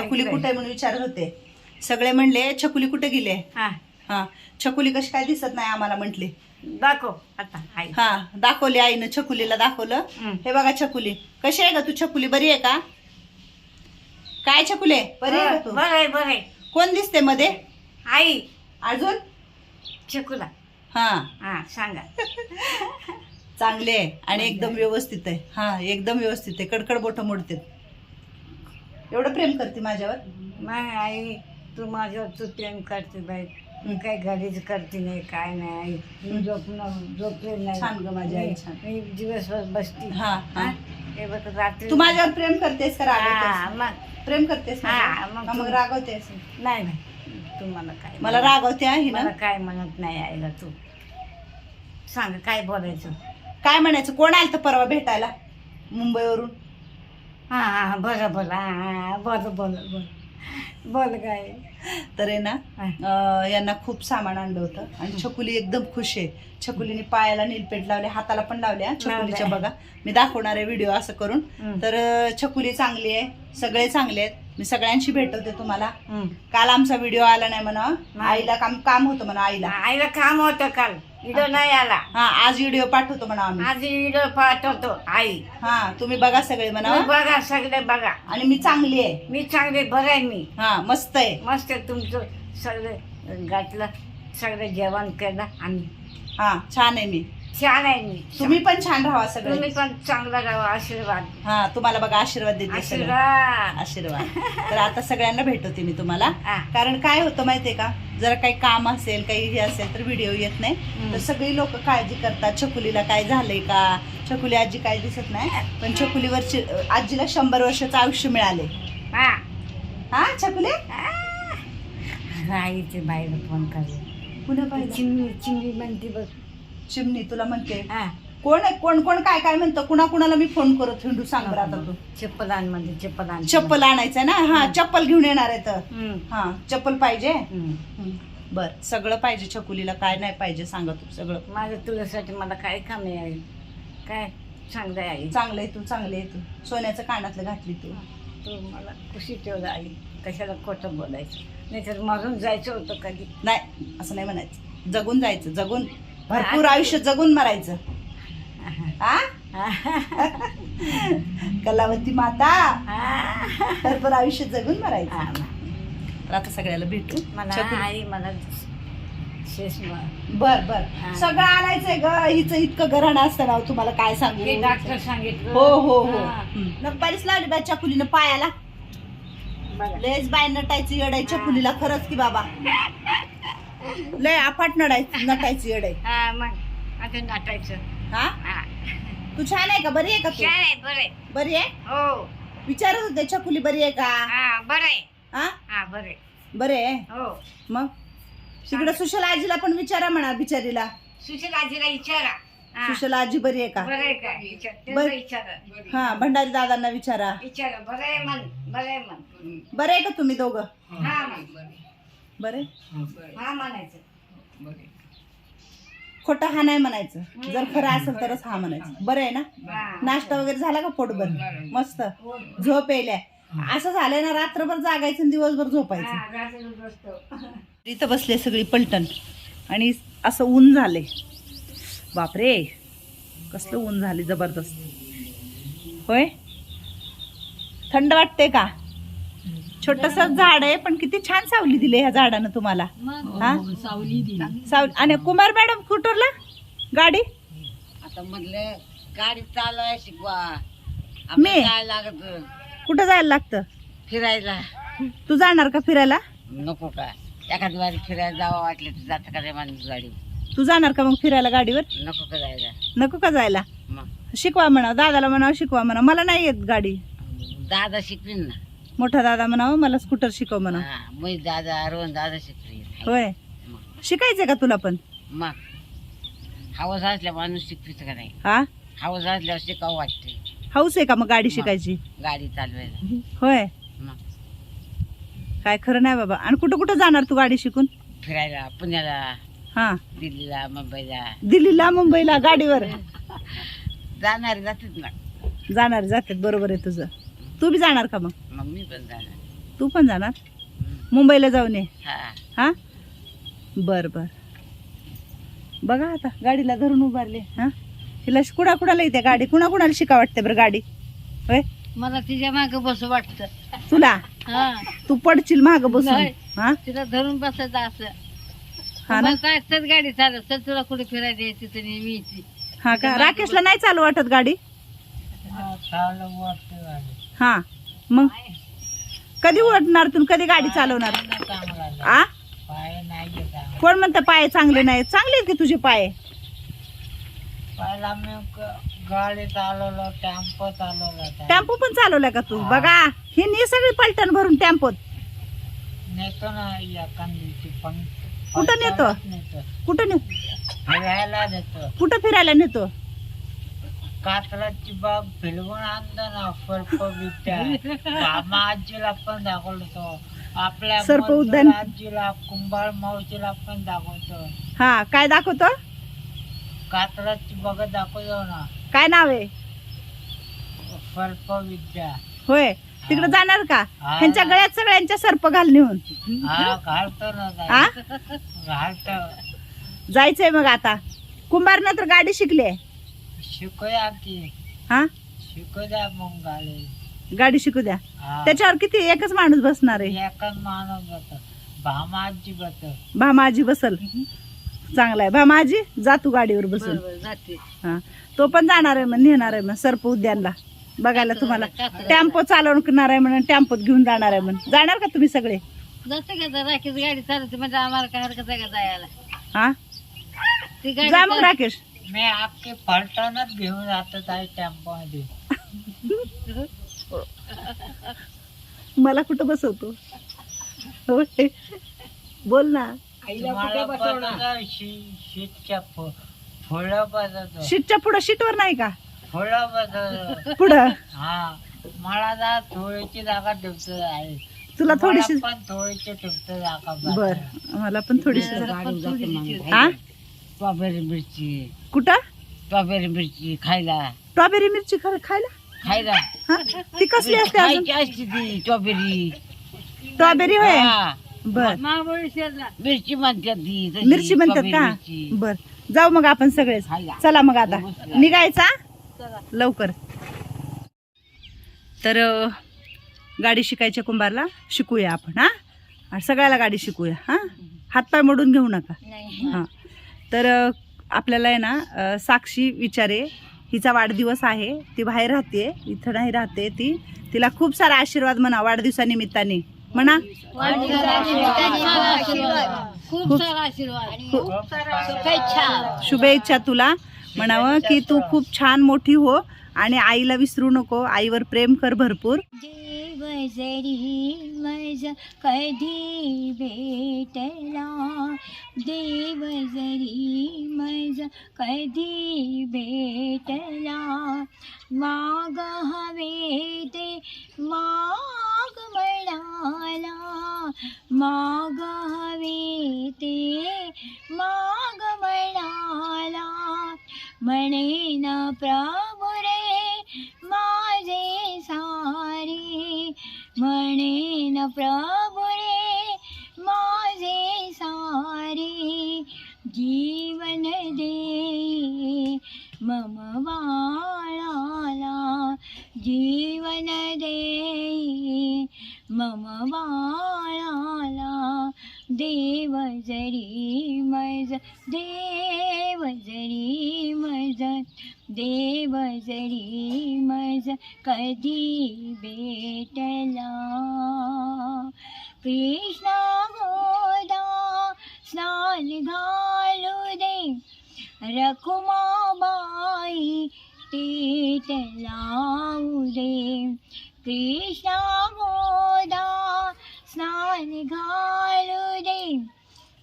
छकुली. कुठे म्हणून विचारत होते. सगळे म्हणले छकुली कुठे गेले हा. हा. छकुली कशी काय दिसत नाही आम्हाला म्हटले. दाखव आता आई. हा दाखवली आईनं छकुलीला दाखवलं. हं. हे बघा छकुली कशी आहे का तू छकुली बरी आहे का? काय छकुले बरी आहे का तू? बरं आहे बरं आहे कोण दिसते मध्ये? आई. अजून? चकुला हा. हा सांगा. चांगले आहे आणि एकदम व्यवस्थित आहे. हा एकदम व्यवस्थित आहे. कडकड बोट मोडते एवढं प्रेम करते माझ्यावर? मग आई तू माझ्यावर तू प्रेम करते बाई. मी काही घरीच करते नाही काय नाही आई. मी झोपणं झोपले नाही. छान गं माझी आई, मी- छान. मी दिवसभर बसते. हा, हा. हा? हे बघ रात्री तू माझ्यावर प्रेम करतेस का हा, रागवतेस? मग. प्रेम करतेस हा, माझ्यावर? मग का मग तू- रागवतेस? नाही नाही. तू मला काय मला रागवते आहे ना मला काय म्हणत नाही आईला तू. सांग काय बोलायचं? काय म्हणायचं? कोण आलं तर परवा भेटायला? मुंबईवरून? हा हा बरं बोल हा बोल बोल बोल. बोल काय? तर आहे ना. अं, यांना खूप सामान आणलं होतं. आणि छकुली एकदम खुश आहे. छकुलीने पायाला नीलपेंट लावले हाताला पण लावले हा, छकुलीच्या लावलंय. बघा. मी दाखवणार आहे व्हिडिओ असं करून. हं. तर अं, छकुली चांगली आहे. सगळे चांगले आहेत. मी सगळ्यांशी भेटवते तुम्हाला. हं. काल आमचा व्हिडिओ आला नाही म्हणा. नाही. आईला काम काम होतं म्हणा आईला. आईला काम होतं काल. व्हिडिओ नाही आला. हा आज व्हिडिओ पाठवतो म्हणा आम्ही. आज व्हिडिओ पाठवतो आई. हा तुम्ही बघा सगळे म्हणा. तुम्ही बघा सगळे बघा. आणि मी चांगली आहे. मी चांगले बरं आहे मी. हा मस्त आहे. मस्त आहे तुमचं सगळं घातलं सगळं जेवण केलं आणि हा छान आहे मी. छान आहे मी. तुम्ही पण छान राहा तुम्ही सगळे पण चांगला राहा आशीर्वाद. हा तुम्हाला बघा आशीर्वाद देते सगळं. आशीर्वाद. आशीर्वाद. तर आता सगळ्यांना भेटवते मी तुम्हाला. हा. कारण काय होतं माहितीये का? जरा काही काम असेल काही हे असेल तर व्हिडिओ येत नाही. तर सगळी लोक काळजी करतात. छकुलीला काय झालंय का? छकुली आजी काय दिसत नाही पण छकुलीवरची आजीला शंभर वर्षाचं आयुष्य मिळाले हा. हा छकुले? राहायचे बाहेर फोन करले. पुन्हा पाहिजे चिमणी चिमणी म्हणते बघ. चिमणी तुला म्हणते. हा. कोण आहे? कोण कोण काय काय म्हणतं? कुणा कुणाला मी फोन करत हिंडू सांग बरं आता तू. चप्पलांमध्ये चप्पलां चप्पल आणायचंय ना? हा चप्पल घेऊन येणार आहे तर. हम्म. हा चप्पल पाहिजे? हम्म. बर. सगळं पाहिजे छकुलीला काय नाही पाहिजे सांगा तू सगळं. माझ्या तुझ्यासाठी मला काय कमी आहे काय चांगलं आहे आई? चांगलं आहे तू चांगलं आहे तू. सोन्याचं कानातलं घातली तू. तू मला खुशी ठेवलं आई. कशाला खोटं बोलायचं? नाहीतर मरून जायचं होतं कधी. नाही असं नाही म्हणायचं. जगून जायचं जगून. भरपूर आयुष्य जगून मरायचं. कलावती माता. भरपूर आयुष्य जगून मरायचं. तर आता सगळ्याला भेटू. मला आई मला बर बर. सगळं आणायचंय ग. हिचं इतकं घराणं असतं ना तुम्हाला काय सांगू? डॉक्टर सांगितलं. हो हो हो. नपारीच लावली बाय चकुलीनं पायाला. लयच बाय नटायची येडाय चकुलीला. खरंच की बाबा. लय अफाट नडायची नटायची येडाय मग. आता नाटायचं. हा. तू छान आहे का? बरी आहे का तू? छान आहे बरं आहे. बरी आहे? हो. विचारत होते चकुली बरी आहे का? हा बरं आहे. हा? हा बरं आहे. बरे आहे? हो. मग? तिकडे सुशला आजीला पण विचारा म्हणा बिचारीला. सुशील आजीला विचारा. हा. सुशला आजी बरी आहे का? बरं आहे का? विचार त्यांना बरं. विचारा. हा भंडारी दादांना विचारा. विचारा. बरं आहे मन बरं आहे मन बरे आहे का तुम्ही दोघं? हा मन बरे हा म्हणायचं. खोटं हा नाही म्हणायचं. जर खरं असेल तरच हा म्हणायचं. बरं आहे ना. नाश्ता वगैरे झाला का पोटभर मस्त. झोप यायल्या. असं झालंय ना रात्रभर जागायचं दिवसभर झोपायचं. इथं बसले सगळी पलटण. आणि असं ऊन झाले बापरे. कसलं ऊन झाले जबरदस्त. होय? थंड वाटते का? छोटस झाड आहे पण किती छान सावली दिली ह्या झाडानं तुम्हाला. हा? सावली दिली. सावली. आणि कुमार मॅडम कुठरला गाडी? आता म्हटलं गाडी चालवाय शिकवा. मी? काय लागत? कुठं जायला लागतं? फिरायला. तू जाणार का फिरायला? नको का? एखादी वारी फिरायला जावं वाटलं तर जातं का रे माणूस गाडी तू जाणार का मग फिरायला गाडीवर? नको का जायला? नको का जायला? मग? शिकवा म्हणा दादाला म्हणावं शिकवा म्हणा. मला नाही येत गाडी. दादा शिकवीन ना. मोठा दादा म्हणावं मला स्कूटर शिकव म्हणा हा, मी दादा रोहन दादा शिकवीन होय. मग. शिकायचंय का तुला पण? मग. हवस असल्या माणूस शिकवीच का नाही? हा? हवस असल्यावर शिकावं वाटते हाऊस आहे का मग गाडी शिकायची? गाडी चालवायला. होय. मग. काय खरं नाही बाबा. आणि कुठं कुठं जाणार तू गाडी शिकून? फिरायला पुण्याला. हा. दिल्लीला मुंबईला. दिल्लीला मुंबईला गाडीवर? जाणारे जातात ना. जाणार जातात. बरोबर आहे तुझं. तू बी जाणार का मग? मग मी पण जाणार. तू पण जाणार? मुंबईला जाऊन ये. हा. बर बर. बघा आता गाडीला धरून उभारले हा? तिला कुणा कुणाला येते गाडी. कुणा कुणाला शिका वाटते बरं गाडी? होय? मला तिच्यामागे बसू वाटत. तुला? हा. तू पडशील माग बसून. नाही. हा? तिला धरून बसायचं असं. हा ना? काय तर गाडी चालत तर तुला कुठे फिरायला यायची तर नेहमी यायची हा का? राकेशला नाही चालू वाटत गाडी. हा मग? कधी उठणार तू? कधी गाडी चालवणार? आ? कोण म्हणतं पाय चांगले नाही चांगले आहेत की तुझे पाय? पहिला मी गाडी चालवलं टेम्पो चालवलं टेम्पो पण चालवलाय का तू? बघा ही नी सगळी पलटण भरून टेम्पोत. नेतो ना एखादी पण. कुठं नेतो? कुठं फिरायला नेतो. कुठं फिरायला नेतो? कात्राची बाग फिरवून आणलं ना सर्प बिबट्या मामा आजीला पण दाखवतो आपल्या सर्प उद्यान. आजीला कुंभार मावशीला पण दाखवतो हा काय दाखवतो? कात्राची बाग दाखवतो ना. काय नाव आहे? सर्प विद्या होय. तिकडे जाणार का? हा. ह्यांच्या गळ्यात सगळ्यांच्या सर्प घाल नेऊन. हा घालतो ना आ? ताई. घालतो. जायचंय मग आता. कुंभारनं तर गाडी शिकली की. हा? शिकू द्या मग गाडी. गाडी शिकू द्या. हा. त्याच्यावर किती? एकच माणूस बसणार आहे. एकच बत भामाजी भामाजी बसल. चांगला आहे. भामाजी जा तू गाडीवर बसून. जाते. हा. तो पण जाणार आहे मग नेणार आहे मग सर्प उद्यानला. बघायला तुम्हाला. टेम्पो चालवणार आहे म्हणून टेम्पोत घेऊन जाणार आहे म्हणून जाणार का तुम्ही सगळे? जाते का राखीच गाडी चालते म्हणजे आम्हाला काय हरकत आहे का जायला? हा? ती जा मग राकेश. मी आपके फलटणच घेऊन जातो ताई टेम्पो मध्ये. मला कुठं बसवतो? होय. बोल ना. शीटच्या फुलं बसवतो शीटच्या पुढं शीटवर नाही का? फुलं बसवतो पुढं? हा मला जा थोडीची जागा ठेवतो आहे. तुला थोडीशी पण थोडीशी ठेवतो जागा बर मला पण थोडीशी हा? स्ट्रॉबेरी मिरची. कुठं? स्ट्रॉबेरी मिरची खायला. स्ट्रॉबेरी मिरची खरं खायला? खायला. हा? ती कसली असते अजून? खायची असते ती स्ट्रॉबेरी. स्ट्रॉबेरी होय? हा. बर. मिरची म्हणतात ती तशी, मिरची म्हणतात का? मिरची. बर. जाऊ मग आपण सगळेच. चला मग आता. निघायचा? लवकर. तर अ, गाडी शिकायच्या कुंभारला शिकूया आपण हा? आणि सगळ्याला गाडी शिकूया हा? हातपाय मोडून घेऊ नका. हा. तर आपल्याला आहे ना साक्षी विचारे हिचा वाढदिवस आहे ती बाहेर राहते इथं नाही राहते ती. तिला खूप सारा आशीर्वाद म्हणा वाढदिवसानिमित्ताने. म्हणा. खूप सारा शुभेच्छा तुला. म्हणावं की तू खूप छान मोठी हो आणि आईला विसरू नको आईवर प्रेम कर भरपूर. जरी मज कधी भेटला? देव जरी मज कधी भेटला? माग हवे ते माग म्हणाला माग हवे ते माग म्हणाला म्हणे ना प्रा सारे म्हणे जरी मज कधी भेटला कृष्ण गोदा स्नान घालू दे। रखुमाबाई टीट लावू दे। कृष्ण गोदा स्नान घालू दे।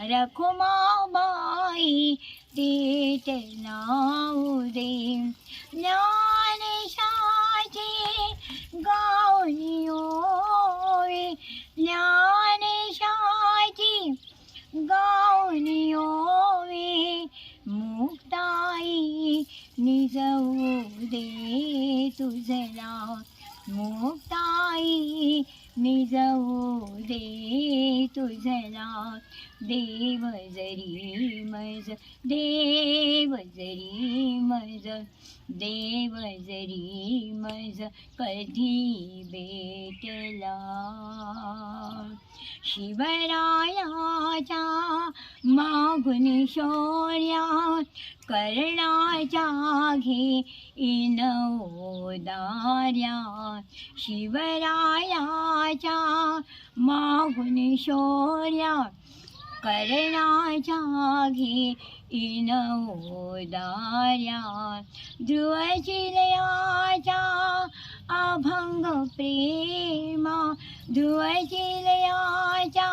रखुमाबाई टीट लावू दे। ज्ञानेशाचे गाऊनी ओवे ज्ञानेशाची गाऊनी ओवे मुक्ताई निजऊ दे तुझला मुक्ताई निजवू दे तुझला देव जरी मज देव जरी मज देव जरी मज कधी भेटला? शिवरायाच्या मागून शोर्या कर्णाच्या घे इनोदार्या शिवरायाच्या मागून शोर्या कर्णाच्या घे इनवदार्या ध्रुवचिलयाच्या अभंग प्रेमा ध्रुवचिलयाच्या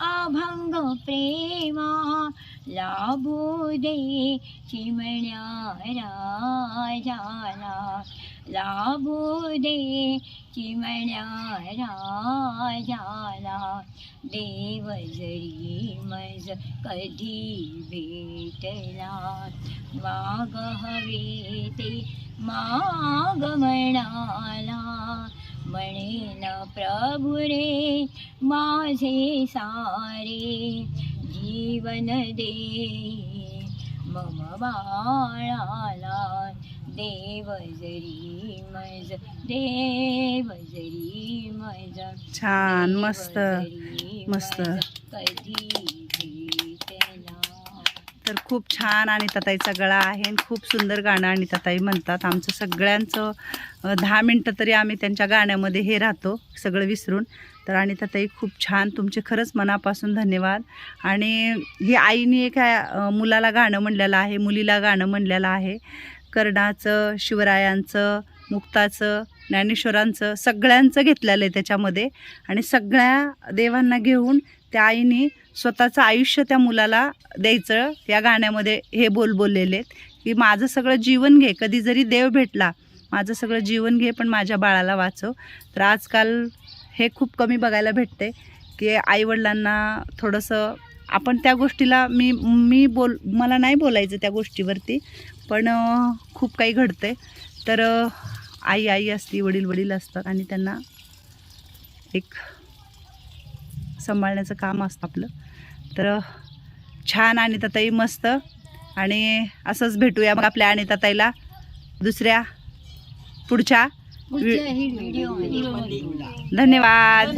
अभंग प्रेमा लाभू दे चिमण्या राजाला। लाभू दे चिमण्या राजाला. देव जरी मज कधी भेटला? माग हवे ते माग म्हणाला. म्हणेन प्रभु रे माझे सारे जीवन दे. मम बाळाला देव जरी मज देव जरी मज छान मस्त मस्त. कधी तर खूप छान आणि तताईचा गळा आहे आणि खूप सुंदर गाणं आणि तताई म्हणतात. आमचं सगळ्यांचं दहा मिनटं तरी आम्ही त्यांच्या गाण्यामध्ये हे राहतो सगळं विसरून. तर आणि तताई खूप छान तुमचे खरंच मनापासून धन्यवाद. आणि ही आईने एका मुलाला गाणं म्हणलेलं आहे मुलीला गाणं म्हणलेलं आहे. कर्णाचं शिवरायांचं मुक्ताचं ज्ञानेश्वरांचं सगळ्यांचं घेतलेलं आहे त्याच्यामध्ये. आणि सगळ्या देवांना घेऊन त्या आईने स्वतःचं आयुष्य त्या मुलाला द्यायचं या गाण्यामध्ये हे बोल बोललेले आहेत. की माझं सगळं जीवन घे कधी जरी देव भेटला माझं सगळं जीवन घे पण माझ्या बाळाला वाचव. तर आजकाल हे खूप कमी बघायला भेटते की आईवडिलांना थोडंसं आपण त्या गोष्टीला मी मी बोल मला नाही बोलायचं त्या गोष्टीवरती पण खूप काही घडतं आहे तर आई आई असती वडील वडील असतात आणि त्यांना एक सांभाळण्याचं काम असतं आपलं. तर छान आणि ताई मस्त आणि असंच भेटूया मग आपल्या आणि ताईला दुसऱ्या पुढच्या धन्यवाद.